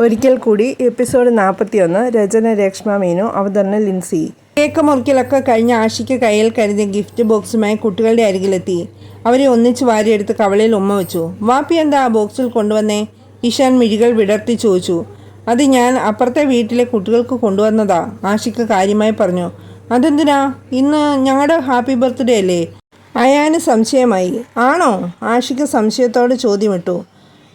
ഒരിക്കൽ കൂടി എപ്പിസോഡ് നാൽപ്പത്തിയൊന്ന് രചന രേഷ്മ മീനു അവതരണ ലിൻസി. കേക്ക് മുറിക്കലൊക്കെ കഴിഞ്ഞ ആഷിക്ക് കയ്യിൽ കരുതിയ ഗിഫ്റ്റ് ബോക്സുമായി കുട്ടികളുടെ അരികിലെത്തി. അവരെ ഒന്നിച്ച് വാരിയെടുത്ത് കവളയിൽ ഉമ്മ വെച്ചു. വാപ്പി എന്താ ആ ബോക്സിൽ കൊണ്ടുവന്നേ? ഇഷാൻ മിഴികൾ വിടർത്തി ചോദിച്ചു. അത് ഞാൻ അപ്പുറത്തെ വീട്ടിലെ കുട്ടികൾക്ക് കൊണ്ടുവന്നതാ ആഷിക്ക് കാര്യമായി പറഞ്ഞു. അതെന്തിനാ? ഇന്ന് ഞങ്ങളുടെ ഹാപ്പി ബർത്ത്ഡേ അല്ലേ? അയാന് സംശയമായി. ആണോ? ആഷിക്ക് സംശയത്തോടെ ചോദ്യമിട്ടു.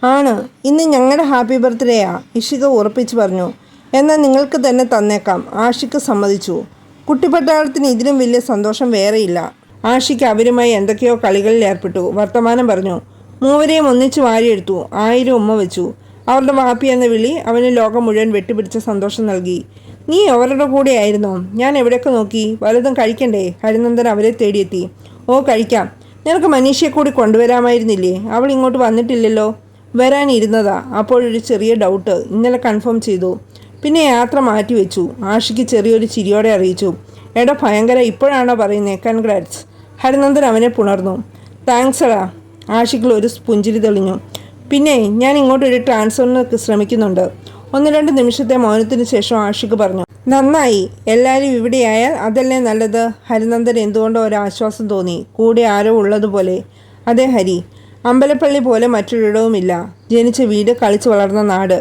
ആണ്. ഇന്ന് ഞങ്ങളുടെ ഹാപ്പി ബർത്ത്ഡേയാ. ഇഷിക ഉറപ്പിച്ചു പറഞ്ഞു. എന്നാൽ നിങ്ങൾക്ക് തന്നെ തന്നേക്കാം. ആഷിക്ക് സമ്മതിച്ചു. കുട്ടിപ്പട്ടാളത്തിന് ഇതിലും വലിയ സന്തോഷം വേറെയില്ല. ആഷിക്ക് അവരുമായി എന്തൊക്കെയോ കളികളിൽ ഏർപ്പെട്ടു. വർത്തമാനം പറഞ്ഞു. മൂവരെയും ഒന്നിച്ച് വാരിയെടുത്തു. ആയിരം ഉമ്മ വെച്ചു. അവരുടെ വാപ്പി എന്ന വിളി അവന് ലോകം മുഴുവൻ വെട്ടിപ്പിടിച്ച സന്തോഷം നൽകി. നീ അവരുടെ കൂടെയായിരുന്നോ ഞാൻ എവിടെയൊക്കെ നോക്കി? വലതും കഴിക്കണ്ടേ? ഹരിനന്ദൻ അവരെ തേടിയെത്തി. ഓ കഴിക്കാം. നിനക്ക് മനീഷയെ കൂടി കൊണ്ടുവരാമായിരുന്നില്ലേ? അവൾ ഇങ്ങോട്ട് വന്നിട്ടില്ലല്ലോ. വരാനിരുന്നതാ. അപ്പോഴൊരു ചെറിയ ഡൗട്ട് ഇന്നലെ കൺഫേം ചെയ്തു. പിന്നെ യാത്ര മാറ്റിവെച്ചു ആഷിക്ക് ചെറിയൊരു ചിരിയോടെ അറിയിച്ചു. എടാ ഭയങ്കര ഇപ്പോഴാണോ പറയുന്നത് കൺഗ്രാറ്റ്സ് ഹരിനന്ദൻ അവനെ പുണർന്നു. താങ്ക്സ് എടാ. ആഷിക്കിൽ ഒരു പുഞ്ചിരി തെളിഞ്ഞു. പിന്നെ ഞാൻ ഇങ്ങോട്ടൊരു ട്രാൻസ്ഫറിന് ശ്രമിക്കുന്നുണ്ട്. ഒന്ന് രണ്ട് നിമിഷത്തെ മൗനത്തിന് ശേഷം ആഷിക്ക് പറഞ്ഞു. നന്നായി. എല്ലാവരും ഇവിടെയായാൽ അതല്ലേ നല്ലത്? ഹരിനന്ദൻ എന്തുകൊണ്ടോ ഒരു ആശ്വാസം തോന്നി. കൂടെ ആരോ ഉള്ളതുപോലെ. അതെ ഹരി. അമ്പലപ്പള്ളി പോലെ മറ്റൊരിടവുമില്ല. ജനിച്ച വീട് കളിച്ചു വളർന്ന നാട്.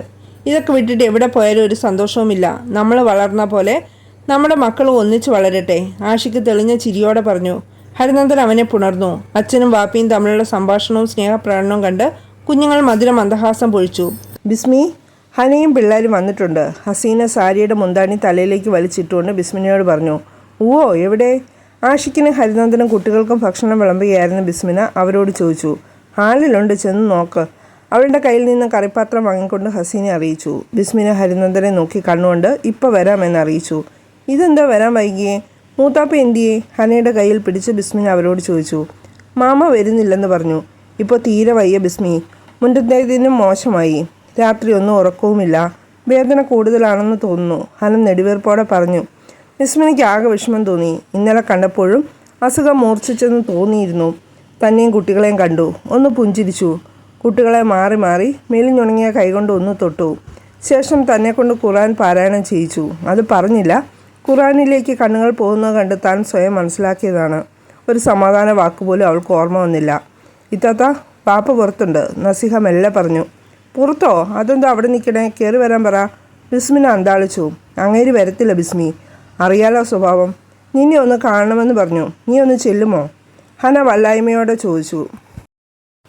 ഇതൊക്കെ വിട്ടിട്ട് എവിടെ പോയാലും ഒരു സന്തോഷവുമില്ല. നമ്മൾ വളർന്ന പോലെ നമ്മുടെ മക്കളും ഒന്നിച്ചു വളരട്ടെ. ആഷിക്ക് തെളിഞ്ഞ ചിരിയോടെ പറഞ്ഞു. ഹരിനന്ദൻ അവനെ പുണർന്നു. അച്ഛനും വാപ്പിയും തമ്മിലുള്ള സംഭാഷണവും സ്നേഹപ്രകടനവും കണ്ട് കുഞ്ഞുങ്ങൾ മധുര മന്ദഹാസം പൊഴിച്ചു. ബിസ്മി ഹനയും പിള്ളേരും വന്നിട്ടുണ്ട്. ഹസീന സാരിയുടെ മുന്താണി തലയിലേക്ക് വലിച്ചിട്ടുകൊണ്ട് ബിസ്മിനയോട് പറഞ്ഞു ഓ എവിടെ? ആഷിക്കിനും ഹരിനന്ദനും കുട്ടികൾക്കും ഭക്ഷണം വിളമ്പുകയായിരുന്നു ബിസ്മിന അവരോട് ചോദിച്ചു ഹാളിലുണ്ട് ചെന്ന് നോക്ക്. അവളുടെ കയ്യിൽ നിന്ന് കറിപ്പാത്രം വാങ്ങിക്കൊണ്ട് ഹസീനെ അറിയിച്ചു. ബിസ്മിന ഹരിനന്ദനെ നോക്കി കണ്ണുകൊണ്ട് ഇപ്പോൾ വരാമെന്ന് അറിയിച്ചു. ഇതെന്താ വരാൻ വൈകിയേ? മൂത്താപ്പ എന്തിയേ? ഹനയുടെ കയ്യിൽ പിടിച്ച് ബിസ്മിന അവരോട് ചോദിച്ചു. മാമ വരുന്നില്ലെന്ന് പറഞ്ഞു. ഇപ്പോൾ തീരെ വയ്യ ബിസ്മി. മുൻപത്തേതിനും മോശമായി. രാത്രി ഒന്നും ഉറക്കവുമില്ല. വേദന കൂടുതലാണെന്ന് തോന്നുന്നു. ഹനൻ നെടുവീർപ്പോടെ പറഞ്ഞു. ബിസ്മിനിക്ക് ആകെ വിഷമം തോന്നി. ഇന്നലെ കണ്ടപ്പോഴും അസുഖം മൂർച്ഛിച്ചെന്ന് തോന്നിയിരുന്നു. തന്നെയും കുട്ടികളെയും കണ്ടു. ഒന്ന് പുഞ്ചിരിച്ചു. കുട്ടികളെ മാറി മാറി മെലിഞ്ഞുണങ്ങിയ കൈകൊണ്ട് ഒന്ന് തൊട്ടു. ശേഷം തന്നെ കൊണ്ട് ഖുറാൻ പാരായണം ചെയ്യിച്ചു. അത് പറഞ്ഞില്ല. ഖുറാനിലേക്ക് കണ്ണുകൾ പോകുന്നത് കണ്ട് താൻ സ്വയം മനസ്സിലാക്കിയതാണ്. ഒരു സമാധാന വാക്കുപോലും അവൾക്ക് ഓർമ്മ വന്നില്ല. ഇത്താത്ത പാപ്പ പുറത്തുണ്ട്. നസിഹ മെല്ലെ പറഞ്ഞു. പുറത്തോ? അതെന്തോ അവിടെ നിൽക്കണേ? കയറി വരാൻ പറ. ബിസ്മിനെ അന്താളിച്ചു. അങ്ങേര് വരത്തില്ല ബിസ്മി. അറിയാലോ സ്വഭാവം. നിന്നെ ഒന്ന് കാണണമെന്ന് പറഞ്ഞു. നീ ഒന്ന് ചെല്ലുമോ? ഹന വല്ലായ്മയോടെ ചോദിച്ചു.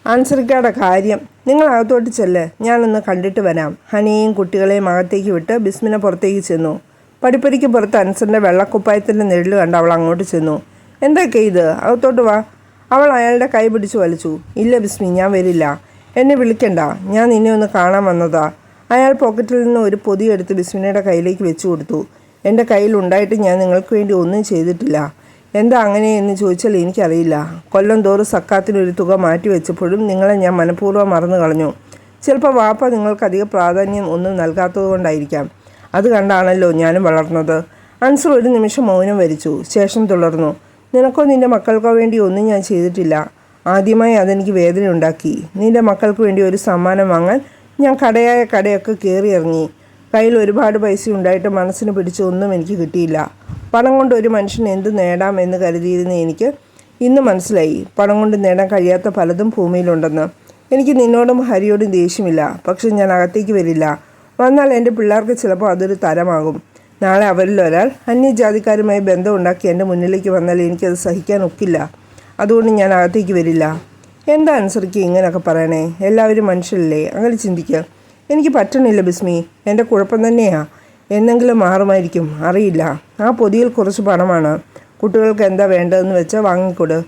ആൻസറിക്കാടെ കാര്യം നിങ്ങൾ അകത്തോട്ട് ചെല്ല്. ഞാനൊന്ന് കണ്ടിട്ട് വരാം. ഹനിയെയും കുട്ടികളെയും അകത്തേക്ക് വിട്ട് ബിസ്മിനെ പുറത്തേക്ക് ചെന്നു. പടിപ്പടിക്ക് പുറത്ത് അൻസറിന്റെ വെള്ളക്കുപ്പായത്തിന്റെ നിഴൽ കണ്ട് അവൾ അങ്ങോട്ട് ചെന്നു. എന്തൊക്കെ ഇത്? അകത്തോട്ട് വാ. അവൾ അയാളുടെ കൈ പിടിച്ചു വലിച്ചു. ഇല്ല ബിസ്മി ഞാൻ വരില്ല. എന്നെ വിളിക്കണ്ട. ഞാൻ നിന്നെ ഒന്ന് കാണാൻ വന്നതാ. അയാൾ പോക്കറ്റിൽ നിന്ന് ഒരു പൊതി എടുത്ത് ബിസ്മിനയുടെ കയ്യിലേക്ക് വെച്ചു കൊടുത്തു. എന്റെ കയ്യിൽ ഉണ്ടായിട്ട് ഞാൻ നിങ്ങൾക്ക് വേണ്ടി ഒന്നും ചെയ്തിട്ടില്ല. എന്താ അങ്ങനെ എന്ന് ചോദിച്ചാൽ എനിക്കറിയില്ല. കൊല്ലം തോറും സക്കാത്തിനൊരു തുക മാറ്റി വെച്ചപ്പോഴും നിങ്ങളെ ഞാൻ മനഃപൂർവം മറന്നു കളഞ്ഞു. ചിലപ്പോൾ വാപ്പ നിങ്ങൾക്ക് അധിക പ്രാധാന്യം ഒന്നും നൽകാത്തത് കൊണ്ടായിരിക്കാം. അത് കണ്ടാണല്ലോ ഞാനും വളർന്നത്. അൻസർ ഒരു നിമിഷം മൗനം വരിച്ചു. ശേഷം തുടർന്നു. നിനക്കോ നിന്റെ മക്കൾക്കോ വേണ്ടി ഒന്നും ഞാൻ ചെയ്തിട്ടില്ല. ആദ്യമായി അതെനിക്ക് വേദന ഉണ്ടാക്കി നിന്റെ മക്കൾക്ക് വേണ്ടി ഒരു സമ്മാനം വാങ്ങാൻ ഞാൻ കടയായ കടയൊക്കെ കയറി ഇറങ്ങി. കയ്യിൽ ഒരുപാട് പൈസ ഉണ്ടായിട്ട് മനസ്സിന് പിടിച്ച ഒന്നും എനിക്ക് കിട്ടിയില്ല. പണം കൊണ്ട് ഒരു മനുഷ്യൻ എന്ത് നേടാം എന്ന് കരുതിയിരുന്ന എനിക്ക് ഇന്ന് മനസ്സിലായി. പണം കൊണ്ട് നേടാൻ കഴിയാത്ത പലതും ഭൂമിയിലുണ്ടെന്ന്. എനിക്ക് നിന്നോടും ഹരിയോടും ദേഷ്യമില്ല. പക്ഷെ ഞാൻ അകത്തേക്ക് വരില്ല. വന്നാൽ എന്റെ പിള്ളേർക്ക് ചിലപ്പോൾ അതൊരു തരമാകും. നാളെ അവരിൽ ഒരാൾ അന്യജാതിക്കാരുമായി ബന്ധമുണ്ടാക്കി എന്റെ മുന്നിലേക്ക് വന്നാൽ എനിക്കത് സഹിക്കാൻ ഒക്കില്ല. അതുകൊണ്ട് ഞാൻ അകത്തേക്ക് വരില്ല. എന്താ അനുസരിക്കുക ഇങ്ങനെയൊക്കെ പറയണേ? എല്ലാവരും മനുഷ്യരല്ലേ? അങ്ങനെ ചിന്തിക്കുക എനിക്ക് പറ്റണില്ല ബിസ്മി. എന്റെ കുഴപ്പം തന്നെയാ. എന്നെങ്കിലും മാറുമായിരിക്കും. അറിയില്ല. ആ പൊതിയിൽ കുറച്ച് പണമാണ്. കുട്ടികൾക്ക് എന്താ വേണ്ടതെന്ന് വെച്ചാൽ വാങ്ങിക്കൊട്.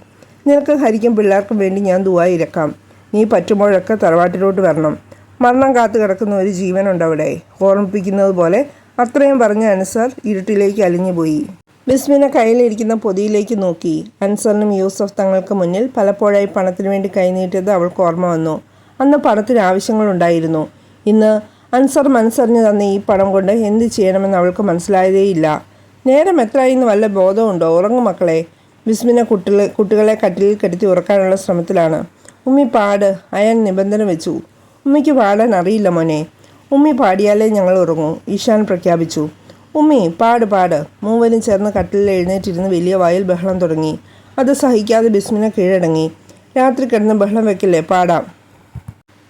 നിനക്ക് ഹരിക്കും പിള്ളേർക്കും വേണ്ടി ഞാൻ ദുവായിരക്കാം നീ പറ്റുമ്പോഴൊക്കെ തറവാട്ടിലോട്ട് വരണം. മരണം കാത്തു കിടക്കുന്ന ഒരു ജീവനുണ്ട് അവിടെ. ഓർമ്മിപ്പിക്കുന്നത് പോലെ അത്രയും പറഞ്ഞ അൻസർ ഇരുട്ടിലേക്ക് അലിഞ്ഞുപോയി. ബിസ്മിനെ കയ്യിലിരിക്കുന്ന പൊതിയിലേക്ക് നോക്കി. അൻസറിനും യൂസഫ് തങ്ങൾക്ക് മുന്നിൽ പലപ്പോഴായി പണത്തിനു വേണ്ടി കൈനീട്ടിയത് അവൾക്ക് ഓർമ്മ വന്നു. അന്ന് പണത്തിന് ആവശ്യങ്ങളുണ്ടായിരുന്നു ഇന്ന് അൻസർ മനസ്സറിഞ്ഞു തന്ന ഈ പണം കൊണ്ട് എന്ത് ചെയ്യണമെന്ന് അവൾക്ക് മനസ്സിലായതേയില്ല നേരം എത്രയെന്ന് വല്ല ബോധമുണ്ടോ ഉറങ്ങു മക്കളെ. ബിസ്മിനെ കുട്ടികളെ കുട്ടികളെ കട്ടിലിൽ കെടുത്തി ഉറക്കാനുള്ള ശ്രമത്തിലാണ്. ഉമ്മി പാട് അയാൾ നിബന്ധന വെച്ചു. ഉമ്മിക്ക് പാടാൻ അറിയില്ല മോനെ. ഉമ്മി പാടിയാലേ ഞങ്ങൾ ഉറങ്ങൂ ഈശാൻ പ്രഖ്യാപിച്ചു. ഉമ്മി പാട് പാട്. മൂവരും ചേർന്ന് കട്ടിലിൽ എഴുന്നേറ്റിരുന്ന് വലിയ വായിൽ ബഹളം തുടങ്ങി. അത് സഹിക്കാതെ ബിസ്മിനെ കീഴടങ്ങി. രാത്രി കിടന്ന് ബഹളം വെക്കില്ലേ? പാടാം.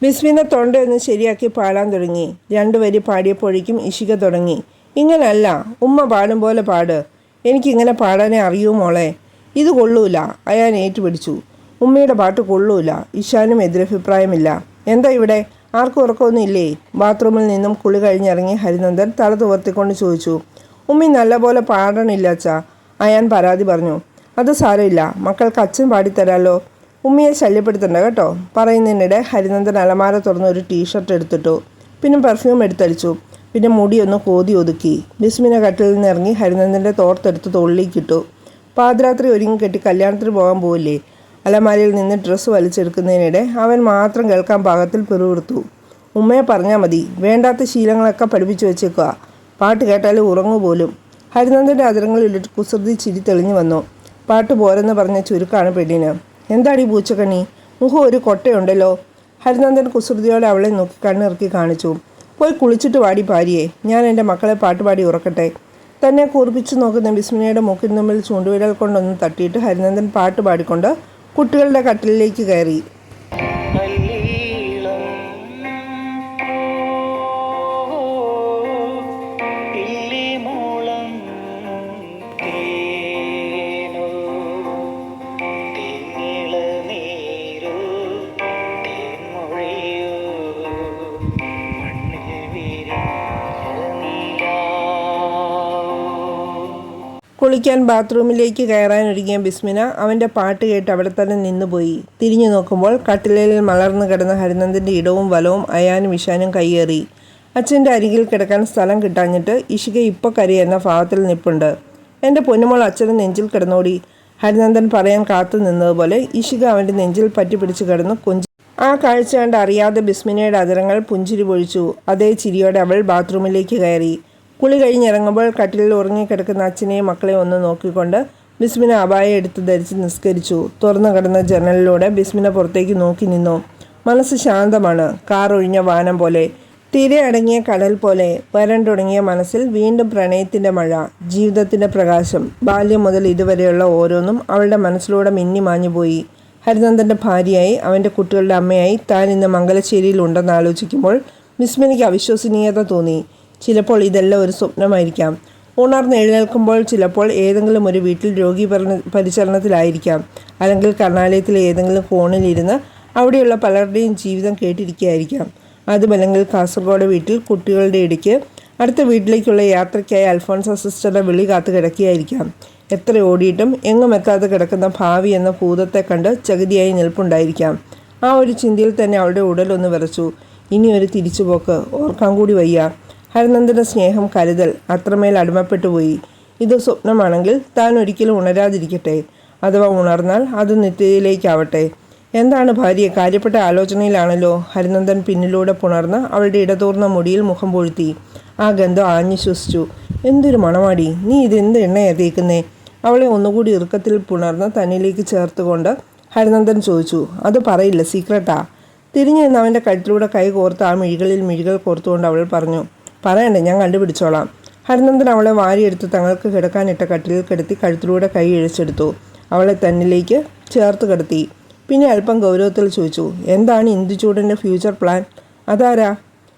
ബിസ്മിനെ തൊണ്ടയൊന്ന് ശരിയാക്കി പാടാൻ തുടങ്ങി. രണ്ടു വരി പാടിയപ്പോഴേക്കും ഇഷിക തുടങ്ങി. ഇങ്ങനല്ല ഉമ്മ പാടും പോലെ പാട്. എനിക്കിങ്ങനെ പാടാനേ അറിയൂ മോളെ. ഇത് കൊള്ളൂല അയാൻ ഏറ്റുപിടിച്ചു. ഉമ്മയുടെ പാട്ട് കൊള്ളൂല ഇഷാനും എതിരഭിപ്രായമില്ല. എന്താ ഇവിടെ? ആർക്കും ഉറക്കമൊന്നും ഇല്ലേ ബാത്റൂമിൽ നിന്നും കുളി കഴിഞ്ഞിറങ്ങി ഹരിനന്ദൻ തല തുവർത്തിക്കൊണ്ട് ചോദിച്ചു. ഉമ്മി നല്ലപോലെ പാടണില്ല അച്ഛാ. അയാൻ പരാതി പറഞ്ഞു. അത് സാരമില്ല മക്കൾക്ക് അച്ഛൻ പാടിത്തരാലോ. ഉമ്മിയെ ശല്യപ്പെടുത്തണ്ട കേട്ടോ. പറയുന്നതിനിടെ ഹരിനന്ദൻ അലമാര തുറന്ന് ഒരു ടീഷർട്ട് എടുത്തിട്ടു. പിന്നെ പെർഫ്യൂം എടുത്തടിച്ചു. പിന്നെ മുടിയൊന്ന് കോതി ഒതുക്കി. ബിസ്മിനെ കട്ടിൽ നിന്ന് ഇറങ്ങി ഹരിനന്ദന്റെ തോർത്തെടുത്ത് തോളിലേക്കിട്ടു പാതിരാത്രി ഒരുങ്ങി കെട്ടി കല്യാണത്തിന് പോകാൻ പോവില്ലേ? അലമാരയിൽ നിന്ന് ഡ്രസ്സ് വലിച്ചെടുക്കുന്നതിനിടെ അവൻ മാത്രം കേൾക്കാൻ പാകത്തിൽ പിറുവിടുത്തു ഉമ്മയെ പറഞ്ഞാൽ മതി. വേണ്ടാത്ത ശീലങ്ങളൊക്കെ പഠിപ്പിച്ചു വെച്ചേക്കുക പാട്ട് കേട്ടാൽ ഉറങ്ങു പോലും. ഹരിനന്ദന്റെ അതിരങ്ങളിൽ ഒരു കുസൃതി ചിരി തെളിഞ്ഞു വന്നു. പാട്ട് പോരെന്ന് പറഞ്ഞ ചുരുക്കാണ് പെണ്ണിന്. എന്താടി പൂച്ചക്കണി? മുഖം ഒരു കൊട്ടയുണ്ടല്ലോ. ഹരിനന്ദൻ കുസൃതിയോടെ അവളെ നോക്കി കണ്ണിറക്കി കാണിച്ചു. പോയി കുളിച്ചിട്ട് വാടി പാരിയെ ഞാൻ എന്റെ മക്കളെ പാട്ടുപാടി ഉറക്കട്ടെ. തന്നെ കുറിപ്പിച്ചു നോക്കുന്ന ബിസ്മിനയുടെ മൂക്കിന് തമ്മിൽ ചൂണ്ടുവിരൽ കൊണ്ടൊന്ന് തട്ടിയിട്ട് ഹരിനന്ദൻ പാട്ട് പാടിക്കൊണ്ട് കുട്ടികളുടെ കട്ടിലിലേക്ക് കയറി. കുളിക്കാൻ ബാത്റൂമിലേക്ക് കയറാനൊരുങ്ങിയ ബിസ്മിന അവന്റെ പാട്ട് കേട്ട് അവിടെ തന്നെ നിന്നുപോയി. തിരിഞ്ഞു നോക്കുമ്പോൾ കട്ടിലയിൽ മലർന്നു കിടന്ന ഹരിനന്ദന്റെ ഇടവും വലവും അയാനും വിഷാനും കയ്യേറി. അച്ഛന്റെ അരികിൽ കിടക്കാൻ സ്ഥലം കിട്ടാഞ്ഞിട്ട് ഇഷിക ഇപ്പോൾ കരയെന്ന ഭാവത്തിൽ നിപ്പുണ്ട്. എന്റെ പൊന്നുമോൾ അച്ഛന്റെ നെഞ്ചിൽ കിടന്നോടി ഹരിനന്ദൻ പറയാൻ കാത്തു നിന്നതുപോലെ ഇഷിക അവന്റെ നെഞ്ചിൽ പറ്റി പിടിച്ച് കിടന്ന് കൊഞ്ചി ആ കാഴ്ച കണ്ട് അറിയാതെ ബിസ്മിനയുടെ അതിരങ്ങൾ പുഞ്ചിരി പൊഴിച്ചു അതേ ചിരിയോടെ അവൾ ബാത്റൂമിലേക്ക് കയറി. കുളി കഴിഞ്ഞിറങ്ങുമ്പോൾ കട്ടിലിൽ ഉറങ്ങിക്കിടക്കുന്ന അച്ഛനെയും മക്കളെയും ഒന്ന് നോക്കിക്കൊണ്ട് ബിസ്മിന അപായ എടുത്ത് ധരിച്ച് നിസ്കരിച്ചു. തുറന്നു കിടന്ന ജനലിലൂടെ ബിസ്മിന പുറത്തേക്ക് നോക്കി നിന്നു. മനസ്സ് ശാന്തമാണ്. കാർ ഒഴിഞ്ഞ വാനം പോലെ. തീരെ അടങ്ങിയ കടൽ പോലെ. വരണ്ടുടങ്ങിയ മനസ്സിൽ വീണ്ടും പ്രണയത്തിന്റെ മഴ ജീവിതത്തിന്റെ പ്രകാശം. ബാല്യം മുതൽ ഇതുവരെയുള്ള ഓരോന്നും അവളുടെ മനസ്സിലൂടെ മിന്നി മാഞ്ഞുപോയി ഹരിനന്ദന്റെ ഭാര്യയായി അവന്റെ കുട്ടികളുടെ അമ്മയായി താൻ ഇന്ന് മംഗലശ്ശേരിയിൽ ഉണ്ടെന്ന് ആലോചിക്കുമ്പോൾ വിസ്മനിക്ക് അവിശ്വസനീയത തോന്നി. ചിലപ്പോൾ ഇതെല്ലാം ഒരു സ്വപ്നമായിരിക്കാം. ഉണർന്ന് എഴുന്നേൽക്കുമ്പോൾ ചിലപ്പോൾ ഏതെങ്കിലും ഒരു വീട്ടിൽ രോഗി പരിചരണത്തിലായിരിക്കാം. അല്ലെങ്കിൽ കർണാലയത്തിലെ ഏതെങ്കിലും കോണിലിരുന്ന് അവിടെയുള്ള പലരുടെയും ജീവിതം കേട്ടിരിക്കുകയായിരിക്കാം. അതുമല്ലെങ്കിൽ കാസർഗോഡ് വീട്ടിൽ കുട്ടികളുടെ ഇടയ്ക്ക് അടുത്ത വീട്ടിലേക്കുള്ള യാത്രയ്ക്കായി അൽഫോൺസ സിസ്റ്ററുടെ വിളി കാത്തു കിടക്കുകയായിരിക്കാം. എത്ര ഓടിയിട്ടും എങ്ങും എത്താതെ കിടക്കുന്ന ഭാവി എന്ന ഭൂതത്തെ കണ്ട് ചകിതിയായി നിൽപ്പുണ്ടായിരിക്കാം. ആ ഒരു ചിന്തയിൽ തന്നെ അവളുടെ ഉടലൊന്ന് വിറച്ചു. ഇനി ഒരു തിരിച്ചുപോക്ക്. ഓർക്കാൻ കൂടി വയ്യ. ഹരനന്ദന്റെ സ്നേഹം കരുതൽ അത്രമേൽ അടിമപ്പെട്ടു പോയി. ഇത് സ്വപ്നമാണെങ്കിൽ താൻ ഒരിക്കലും ഉണരാതിരിക്കട്ടെ. അഥവാ ഉണർന്നാൽ അത് നിത്യയിലേക്കാവട്ടെ. എന്താണ് ഭാര്യ? കാര്യപ്പെട്ട ആലോചനയിലാണല്ലോ ഹരിനന്ദൻ പിന്നിലൂടെ പുണർന്ന് അവളുടെ ഇടതൂർന്ന മുടിയിൽ മുഖം പൊഴുത്തി. ആ ഗന്ധം ആഞ്ഞു ശ്വസിച്ചു. എന്തൊരു മണമാടി. നീ ഇതെന്ത് എണ്ണയാ തേക്കുന്നേ? അവളെ ഒന്നുകൂടി ഇറുക്കത്തിൽ പുണർന്ന് തന്നിലേക്ക് ചേർത്തുകൊണ്ട് ഹരിനന്ദൻ ചോദിച്ചു അത് പറയില്ല സീക്രട്ടാ തിരിഞ്ഞു നിന്ന് അവന്റെ കഴുത്തിലൂടെ കൈ കോർത്ത് ആ മിഴികളിൽ മിഴികൾ കോർത്തുകൊണ്ട് അവൾ പറഞ്ഞു പറയണ്ടേ ഞാൻ കണ്ടുപിടിച്ചോളാം. ഹരിനന്ദൻ അവളെ വാരിയെടുത്ത് തങ്ങൾക്ക് കിടക്കാനിട്ട കട്ടിലിൽ കിടത്തി കഴുത്തിലൂടെ കൈ ഇഴച്ചെടുത്തു. അവളെ തന്നിലേക്ക് ചേർത്ത് കിടത്തി. പിന്നെ അല്പം ഗൗരവത്തിൽ ചോദിച്ചു എന്താണ് ഇന്ദുചൂടന്റെ ഫ്യൂച്ചർ പ്ലാൻ അതാരാ?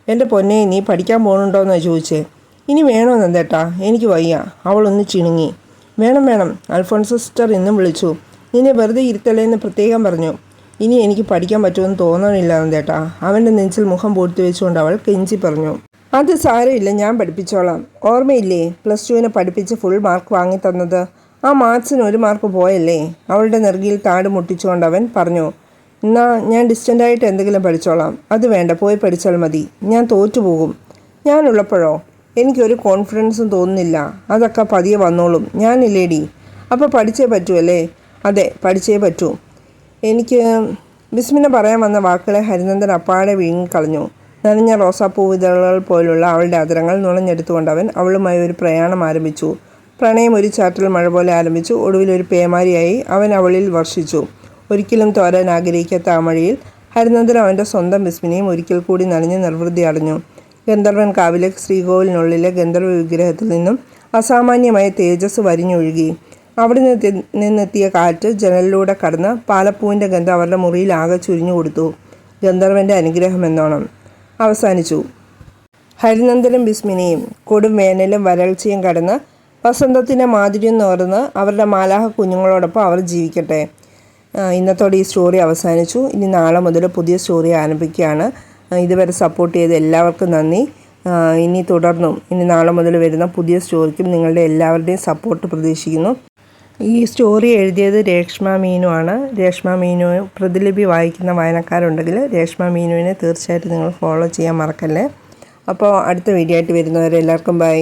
എന്റെ പൊന്നെ നീ പഠിക്കാൻ പോകുന്നുണ്ടോയെന്നാണ് ചോദിച്ചേ. ഇനി വേണോ നന്ദേട്ടാ എനിക്ക് വയ്യ. അവളൊന്ന് ചിണുങ്ങി. വേണം വേണം അൽഫോൺസ സിസ്റ്റർ ഇന്നും വിളിച്ചു. നിന്നെ വെറുതെ ഇരുത്തലേന്ന് പ്രത്യേകം പറഞ്ഞു. ഇനി എനിക്ക് പഠിക്കാൻ പറ്റുമെന്ന് തോന്നണില്ല നന്ദേട്ടാ അവന്റെ നെഞ്ചിൽ മുഖം പൂഴ്ത്തി വെച്ചുകൊണ്ട് അവൾ കെഞ്ചി പറഞ്ഞു. അത് സാരമില്ല ഞാൻ പഠിപ്പിച്ചോളാം. ഓർമ്മയില്ലേ പ്ലസ് ടുവിനെ പഠിപ്പിച്ച് ഫുൾ മാർക്ക് വാങ്ങി തന്നത്? ആ മാർക്സിന് ഒരു മാർക്ക് പോയല്ലേ? അവളുടെ നെറുകിയിൽ താട് മുട്ടിച്ചുകൊണ്ട് അവൻ പറഞ്ഞു എന്നാ ഞാൻ ഡിസ്റ്റന്റായിട്ട് എന്തെങ്കിലും പഠിച്ചോളാം. അത് വേണ്ട പോയി പഠിച്ചാൽ മതി. ഞാൻ തോറ്റുപോകും ഞാനുള്ളപ്പോഴോ എനിക്കൊരു കോൺഫിഡൻസും തോന്നുന്നില്ല. അതൊക്കെ പതിയെ വന്നോളും. ഞാനില്ലേടി. അപ്പോൾ പഠിച്ചേ പറ്റുമല്ലേ അതെ പഠിച്ചേ പറ്റൂ. എനിക്ക് ബിസ്മിന പറയാൻ വന്ന വാക്കുകളെ ഹരിനന്ദൻ അപ്പാടെ വിഴുങ്ങിക്കളഞ്ഞു. നനഞ്ഞ റോസാപ്പൂ വിതളുകൾ പോലുള്ള അവളുടെ അതിരങ്ങൾ നുണഞ്ഞെടുത്തുകൊണ്ട് അവൻ അവളുമായി ഒരു പ്രയാണം ആരംഭിച്ചു. പ്രണയം ഒരു ചാറ്റൽ മഴ പോലെ ആരംഭിച്ചു. ഒടുവിൽ ഒരു പേമാരിയായി അവൻ അവളിൽ വർഷിച്ചു. ഒരിക്കലും തോരാൻ ആഗ്രഹിക്കാത്ത ആ മഴയിൽ ഹരിനന്ദൻ അവന്റെ സ്വന്തം ബിസ്മിനെയും ഒരിക്കൽ കൂടി നനഞ്ഞ് നിർവൃതി അടഞ്ഞു. ഗന്ധർവൻ കാവിലെ ശ്രീകോവിലിനുള്ളിലെ ഗന്ധർവ വിഗ്രഹത്തിൽ നിന്നും അസാമാന്യമായ തേജസ് വരിഞ്ഞൊഴുകി. അവിടെ നിന്നെത്തിയ കാറ്റ് ജനലിലൂടെ കടന്ന് പാലപ്പൂവിന്റെ ഗന്ധം അവരുടെ മുറിയിൽ ആകെ ചുരിഞ്ഞു കൊടുത്തു ഗന്ധർവന്റെ അനുഗ്രഹം എന്നോണം. അവസാനിച്ചു. ഹരിനന്ദനും ബിസ്മിനിയും കൊടും വേനലും വരൾച്ചയും കടന്ന് വസന്തത്തിന്റെ മാധുര്യം നോർന്ന് അവരുടെ മാലാഹ കുഞ്ഞുങ്ങളോടൊപ്പം അവർ ജീവിക്കട്ടെ. ഇന്നത്തോടെ ഈ സ്റ്റോറി അവസാനിച്ചു. ഇനി നാളെ മുതൽ പുതിയ സ്റ്റോറി ആരംഭിക്കുകയാണ്. ഇതുവരെ സപ്പോർട്ട് ചെയ്ത എല്ലാവർക്കും നന്ദി. ഇനി തുടർന്നും ഇനി നാളെ മുതൽ വരുന്ന പുതിയ സ്റ്റോറിക്കും നിങ്ങളുടെ എല്ലാവരുടെയും സപ്പോർട്ട് പ്രതീക്ഷിക്കുന്നു. ഈ സ്റ്റോറി എഴുതിയത് രേഷ്മ മീനു ആണ്. രേഷ്മ മീനു പ്രതിലിപി വായിക്കുന്ന വായനക്കാരുണ്ടെങ്കിൽ രേഷ്മ മീനുവിനെ തീർച്ചയായിട്ടും നിങ്ങൾ ഫോളോ ചെയ്യാൻ മറക്കല്ലേ. അപ്പോൾ അടുത്ത വീഡിയോ ആയിട്ട് വരുന്നവരെ എല്ലാവർക്കും ബൈ